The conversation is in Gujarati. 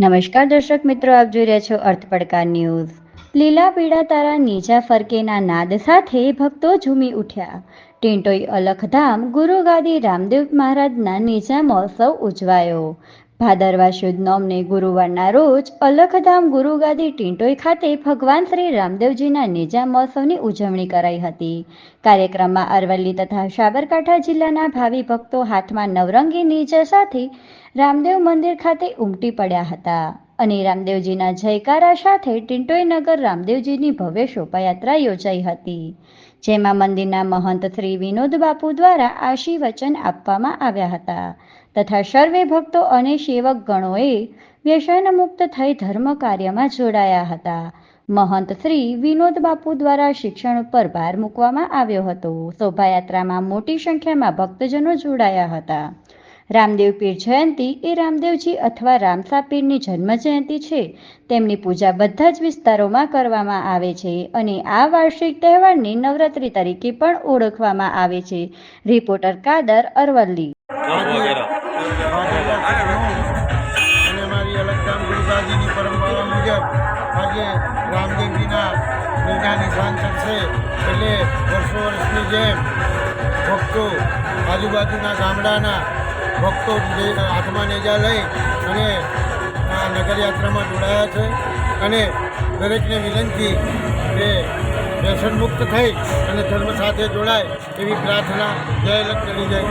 નમસ્કાર દર્શક મિત્રો, આપ જોઈ રહ્યા છો અર્થ પડકાર ન્યૂઝ. લીલા પીળા તારા નીચા ફરકેના નાદ સાથે ભક્તો ઝૂમી ઉઠ્યા. ટિંટોઈ અલખધામ ગુરુગાદી રામદેવ મહારાજના નીચા મહોત્સવ ઉજવાયો. ભાદરવા શુદ્ધ નોમને ગુરુવારના રોજ અલખધામ ગુરુગાદી ટીંટોઈ ખાતે ભગવાન શ્રી રામદેવજીના નીજા મહોત્સવની ઉજવણી કરાઈ હતી. કાર્યક્રમમાં અરવલ્લી તથા સાબરકાંઠા જિલ્લાના ભાવિ ભક્તો હાથમાં નવરંગી નીચા સાથે રામદેવ મંદિર ખાતે ઉમટી પડ્યા હતા. અને રામદેવજીના જયકારા સાથે ટિંટોઈ નગર રામદેવજીની ભવ્ય શોભાયાત્રા યોજાઈ હતી, જેમાં મંદિરના મહંત શ્રી વિનોદ બાપુ દ્વારા આશીર્વચન આપવામાં આવ્યા હતા તથા સર્વે ભક્તો અને સેવક ગણોએ વ્યસન મુક્ત થઈ ધર્મ કાર્યમાં જોડાયા હતા. મહંત શ્રી વિનોદ બાપુ દ્વારા શિક્ષણ ઉપર ભાર મૂકવામાં આવ્યો હતો. શોભાયાત્રામાં મોટી સંખ્યામાં ભક્તજનો જોડાયા હતા. રામદેવ પીર જયંતિ એ રામદેવજી અથવા રામસા પીરની જન્મ જયંતિ છે. તેમની પૂજા બધા જ વિસ્તારોમાં કરવામાં આવે છે અને આ વાર્ષિક તહેવારને નવરાત્રિ તરીકે પણ ઓળખવામાં આવે છે. રિપોર્ટર કાદર અરવલ્લી. આજુબાજુના ગામડાના ભક્તો હાથમાં નેજા લઈ અને આ નગરયાત્રામાં જોડાયા છે. અને દરેકને વિનંતી કે વ્યસન મુક્ત થઈ અને ધર્મ સાથે જોડાય એવી પ્રાર્થના જય લક્ષ્મી જય.